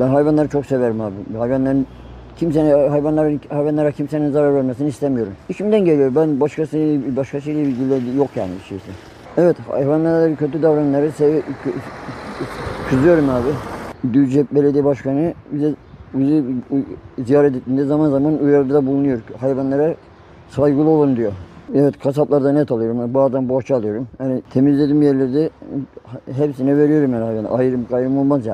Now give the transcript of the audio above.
Ben hayvanları çok severim abi. Hayvanların kimsenin hayvanların hayvanlara kimsenin zarar vermesini istemiyorum. İçimden geliyor. Ben başkası başkasıyla ilgili yok yani bir şeyse. Evet hayvanlara kötü davrananları sev kızıyorum abi. Düzce Belediye Başkanı bize bizi ziyaret ettiğinde zaman zaman uyarıda bulunuyor. Hayvanlara saygılı olun diyor. Evet kasaplarda net alıyorum. Bağdan boğaça alıyorum. Yani temizlediğim yerlerde hepsine veriyorum yani hayvan. Ayrım gayrım olmaz yani.